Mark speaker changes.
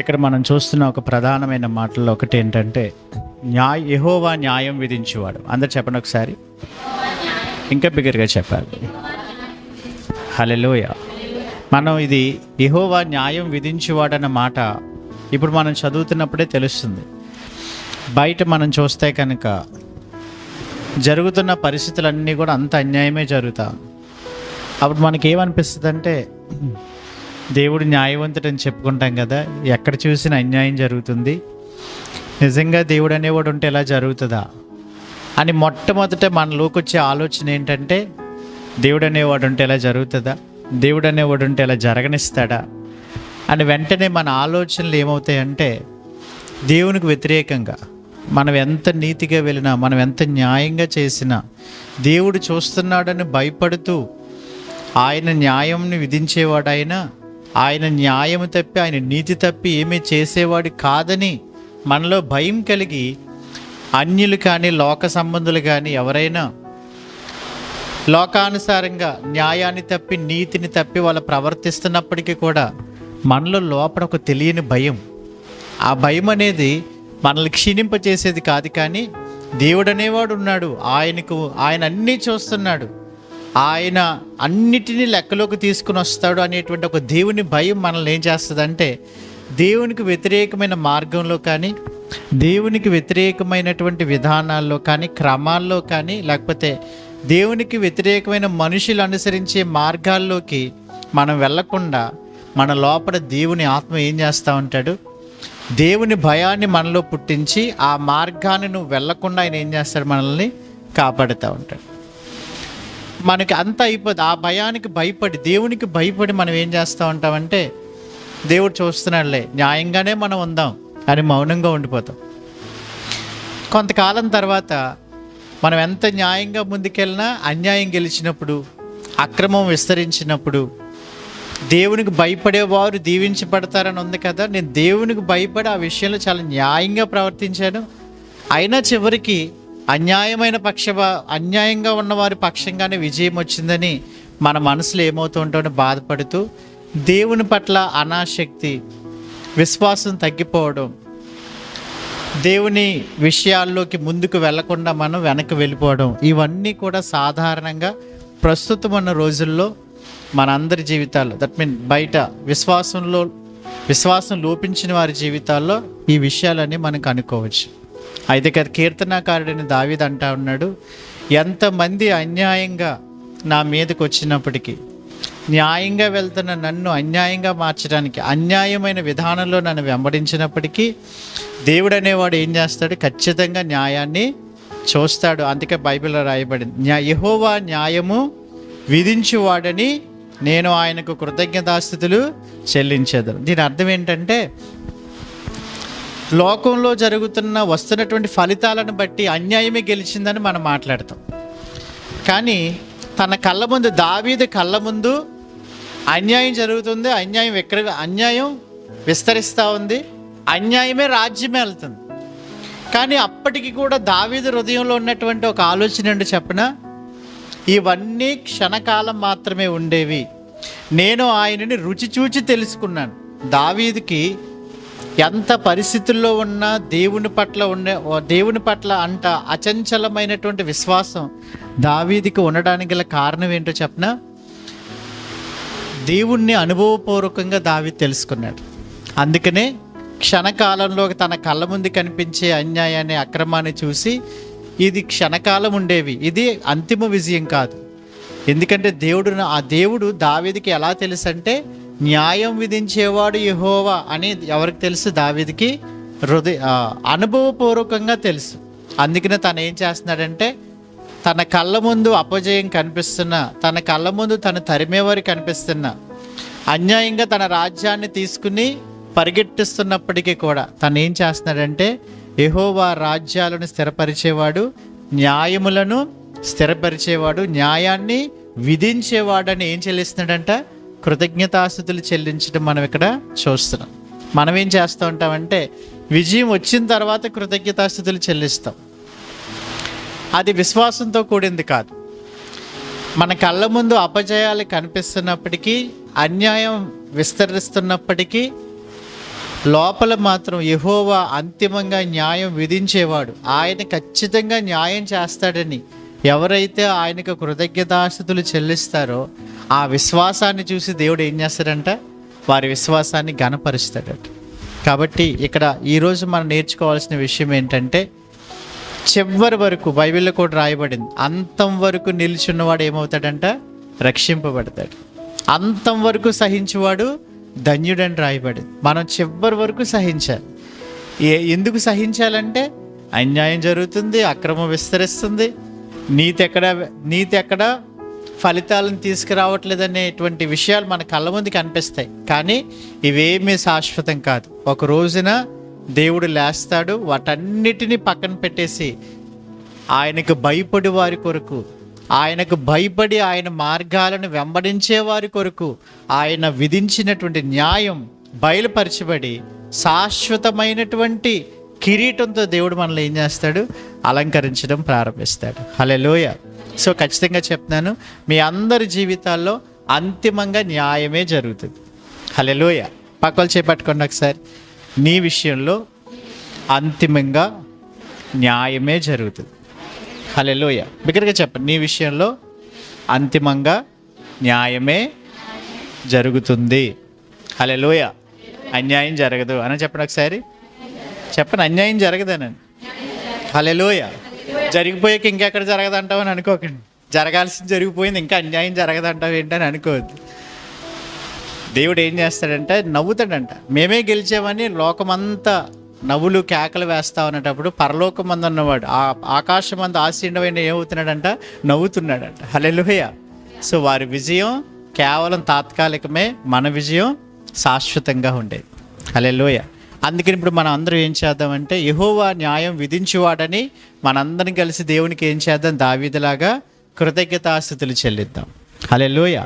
Speaker 1: ఇక్కడ మనం చూస్తున్న ఒక ప్రధానమైన మాటల్లో ఒకటి ఏంటంటే న్యాయ యహోవా న్యాయం విధించేవాడు. అందరు చెప్పండి ఒకసారి. ఇంకా బిగ్గరగా చెప్పాలి. హలెలోయ మనం ఇది యహోవా న్యాయం విధించేవాడన్న మాట ఇప్పుడు మనం చదువుతున్నప్పుడే తెలుస్తుంది. బయట మనం చూస్తే కనుక జరుగుతున్న పరిస్థితులన్నీ కూడా అంత అన్యాయమే జరుగుతా. అప్పుడు మనకి ఏమనిపిస్తుంది అంటే దేవుడు న్యాయవంతుడని చెప్పుకుంటాం కదా ఎక్కడ చూసిన అన్యాయం జరుగుతుంది. నిజంగా దేవుడు అనేవాడు ఉంటే ఎలా జరుగుతుందా? అని మొట్టమొదట మనలోకి వచ్చే ఆలోచన ఏంటంటే దేవుడు అనేవాడు ఉంటే ఎలా జరుగుతుందా? దేవుడు అనేవాడు ఉంటే ఎలా జరగనిస్తాడా? అని వెంటనే మన ఆలోచనలు ఏమవుతాయంటే దేవునికి వ్యతిరేకంగా మనం ఎంత నీతిగా వెళ్ళినా మనం ఎంత న్యాయంగా చేసినా దేవుడు చూస్తున్నాడని భయపడుతూ ఆయన న్యాయంని విధించేవాడైనా ఆయన న్యాయం న్యాయము తప్పి ఆయన నీతి తప్పి ఏమీ చేసేవాడు కాదని మనలో భయం కలిగి అన్యులు కానీ లోక సంబంధులు కానీ ఎవరైనా లోకానుసారంగా న్యాయాన్ని తప్పి నీతిని తప్పి వాళ్ళు ప్రవర్తిస్తున్నప్పటికీ కూడా మనలో లోపల ఒక తెలియని భయం. ఆ భయం అనేది మనల్ని క్షీణింపచేసేది కాదు కానీ దేవుడు అనేవాడు ఉన్నాడు. ఆయనకు ఆయన అన్నీ చూస్తున్నాడు. ఆయన అన్నిటినీ లెక్కలోకి తీసుకుని వస్తాడు అనేటువంటి ఒక దేవుని భయం మనల్ని ఏం చేస్తుందంటే దేవునికి వ్యతిరేకమైన మార్గంలో కానీ దేవునికి వ్యతిరేకమైనటువంటి విధానాల్లో కానీ క్రమాల్లో కానీ లేకపోతే దేవునికి వ్యతిరేకమైన మనుషులు అనుసరించే మార్గాల్లోకి మనం వెళ్ళకుండా మన లోపల దేవుని ఆత్మ ఏం చేస్తూ ఉంటాడు? దేవుని భయాన్ని మనలో పుట్టించి ఆ మార్గాన్ని నువ్వు వెళ్ళకుండా ఆయన ఏం చేస్తాడు? మనల్ని కాపాడుతూ ఉంటాడు. మనకి అంత అయిపోద్ది ఆ భయానికి భయపడి దేవునికి భయపడి మనం ఏం చేస్తూ ఉంటామంటే దేవుడు చూస్తున్నాడులే న్యాయంగానే మనం ఉందాం అని మౌనంగా ఉండిపోతాం. కొంతకాలం తర్వాత మనం ఎంత న్యాయంగా ముందుకెళ్ళినా అన్యాయం గెలిచినప్పుడు అక్రమం విస్తరించినప్పుడు దేవునికి భయపడేవారు దీవించబడతారని ఉంది కదా నేను దేవునికి భయపడి ఆ విషయంలో చాలా న్యాయంగా ప్రవర్తించాను. అయినా చివరికి అన్యాయమైన పక్ష అన్యాయంగా ఉన్నవారి పక్షంగానే విజయం వచ్చిందని మన మనసులో ఏమవుతూ బాధపడుతూ దేవుని పట్ల అనాశక్తి విశ్వాసం తగ్గిపోవడం దేవుని విషయాల్లోకి ముందుకు వెళ్ళకుండా మనం వెనక్కి వెళ్ళిపోవడం ఇవన్నీ కూడా సాధారణంగా ప్రస్తుతం ఉన్న రోజుల్లో మనందరి జీవితాల్లో దట్ మీన్ బయట విశ్వాసంలో విశ్వాసం లోపించిన వారి జీవితాల్లో ఈ విషయాలన్నీ మనకు అనుకోవచ్చు. అయితే కదా కీర్తనాకారుడిని దావిద్ అంటా ఉన్నాడు ఎంతమంది అన్యాయంగా నా మీదకు వచ్చినప్పటికీ న్యాయంగా వెళ్తున్న నన్ను అన్యాయంగా మార్చడానికి అన్యాయమైన విధానంలో నన్ను వెంబడించినప్పటికీ దేవుడు అనేవాడు ఏం చేస్తాడు? ఖచ్చితంగా న్యాయాన్ని చూస్తాడు. అందుకే బైబిల్లో రాయబడింది న్యా యహోవా న్యాయము విధించువాడని నేను ఆయనకు కృతజ్ఞతాస్థితులు చెల్లించేదాను. దీని అర్థం ఏంటంటే లోకంలో జరుగుతున్న వస్తున్నటువంటి ఫలితాలను బట్టి అన్యాయమే గెలిచిందని మనం మాట్లాడతాం. కానీ తన కళ్ళ ముందు దావీదు కళ్ళ ముందు అన్యాయం జరుగుతుంది అన్యాయం ఎక్కడ అన్యాయం విస్తరిస్తూ ఉంది అన్యాయమే రాజ్యమే వెళ్తుంది. కానీ అప్పటికి కూడా దావీదు హృదయంలో ఉన్నటువంటి ఒక ఆలోచన ఏంటో చెప్పిన? ఇవన్నీ క్షణకాలం మాత్రమే ఉండేవి. నేను ఆయనని రుచి చూచి తెలుసుకున్నాను. దావీదుకి ఎంత పరిస్థితుల్లో ఉన్నా దేవుని పట్ల ఉండే దేవుని పట్ల అంట అచంచలమైనటువంటి విశ్వాసం దావీదికి ఉండడానికి గల కారణం ఏంటో చెప్పనా? దేవుణ్ణి అనుభవపూర్వకంగా దావి తెలుసుకున్నాడు. అందుకనే క్షణకాలంలో తన కళ్ళ ముందు కనిపించే అన్యాయాన్ని అక్రమాన్ని చూసి ఇది క్షణకాలం ఉండేవి. ఇది అంతిమ విజయం కాదు. ఎందుకంటే దేవుడు ఆ దేవుడు దావీదికి ఎలా తెలుసు అంటే న్యాయం విధించేవాడు యహోవా అని ఎవరికి తెలుసు? దావిదికి హృదయ అనుభవపూర్వకంగా తెలుసు. అందుకనే తను ఏం చేస్తున్నాడంటే తన కళ్ళ ముందు అపజయం కనిపిస్తున్న తన కళ్ళ ముందు తను తరిమేవారు కనిపిస్తున్న అన్యాయంగా తన రాజ్యాన్ని తీసుకుని పరిగెట్టిస్తున్నప్పటికీ కూడా తను ఏం చేస్తున్నాడంటే ఎహోవా రాజ్యాలను స్థిరపరిచేవాడు న్యాయములను స్థిరపరిచేవాడు న్యాయాన్ని విధించేవాడని ఏం చెల్లిస్తున్నాడంట? కృతజ్ఞతాస్థుతులు చెల్లించడం మనం ఇక్కడ చూస్తున్నాం. మనం ఏం చేస్తూ ఉంటామంటే విజయం వచ్చిన తర్వాత కృతజ్ఞతాస్థుతులు చెల్లిస్తాం. అది విశ్వాసంతో కూడింది కాదు. మన కళ్ళ ముందు అపజయాలు కనిపిస్తున్నప్పటికీ అన్యాయం విస్తరిస్తున్నప్పటికీ లోపల మాత్రం యహోవా అంతిమంగా న్యాయం విధించేవాడు. ఆయన ఖచ్చితంగా న్యాయం చేస్తాడని ఎవరైతే ఆయనకు కృతజ్ఞతాస్థుతులు చెల్లిస్తారో ఆ విశ్వాసాన్ని చూసి దేవుడు ఏం చేస్తాడంట? వారి విశ్వాసాన్ని ఘనపరుస్తాడట. కాబట్టి ఇక్కడ ఈరోజు మనం నేర్చుకోవాల్సిన విషయం ఏంటంటే చివరి వరకు బైబిల్లో కూడా రాయబడింది. అంతం వరకు నిల్చున్నవాడు ఏమవుతాడంట? రక్షింపబడతాడు. అంతం వరకు సహించువాడు ధన్యుడని రాయబడింది. మనం చివరి వరకు సహించాలి. ఏ ఎందుకు సహించాలంటే అన్యాయం జరుగుతుంది అక్రమం విస్తరిస్తుంది. నీతి ఎక్కడ నీతి ఎక్కడ? ఫలితాలను తీసుకురావట్లేదనేటువంటి విషయాలు మన కళ్ళ ముందు కనిపిస్తాయి. కానీ ఇవేమీ శాశ్వతం కాదు. ఒక రోజున దేవుడు లేస్తాడు. వాటన్నిటిని పక్కన పెట్టేసి ఆయనకు భయపడి వారి కొరకు ఆయనకు భయపడి ఆయన మార్గాలను వెంబడించే వారి కొరకు ఆయన విధించినటువంటి న్యాయం బయలుపరచబడి శాశ్వతమైనటువంటి కిరీటంతో దేవుడు మనల్ని ఏం చేస్తాడు? అలంకరించడం ప్రారంభిస్తాడు. హలెలోయ సో ఖచ్చితంగా చెప్తున్నాను మీ అందరి జీవితాల్లో అంతిమంగా న్యాయమే జరుగుతుంది. హలెలోయ పక్కలు చేపట్టుకోండి ఒకసారి. నీ విషయంలో అంతిమంగా న్యాయమే జరుగుతుంది. హలెలోయ బిగ్గరగా చెప్పండి నీ విషయంలో అంతిమంగా న్యాయమే జరుగుతుంది. హలెలోయ అన్యాయం జరగదు. అని చెప్పండి ఒకసారి. చెప్పండి అన్యాయం జరగదనని. హలెలోయ జరిగిపోయాక ఇంకెక్కడ జరగదంటావు అని అనుకోకండి. జరగాల్సింది జరిగిపోయింది ఇంకా అన్యాయం జరగదంటావు ఏంటని అనుకోవద్దు. దేవుడు ఏం చేస్తాడంటే నవ్వుతాడంట. మేమే గెలిచామని లోకమంతా నవ్వులు కేకలు వేస్తా ఉన్నటప్పుడు పరలోకం మంది ఉన్నవాడు ఆ ఆకాశం మంది ఆశీండమైన ఏమవుతున్నాడంట? నవ్వుతున్నాడంట. హలెలుహయ సో వారి విజయం కేవలం తాత్కాలికమే మన విజయం శాశ్వతంగా ఉండేది. హలెలుయ అందుకని ఇప్పుడు మనం అందరం ఏం చేద్దామంటే యహోవా న్యాయం విధించేవాడని మనందరం కలిసి దేవునికి ఏం చేద్దాం? దావీదులాగా కృతజ్ఞతాస్థుతులు చెల్లిద్దాం. హలెలుయ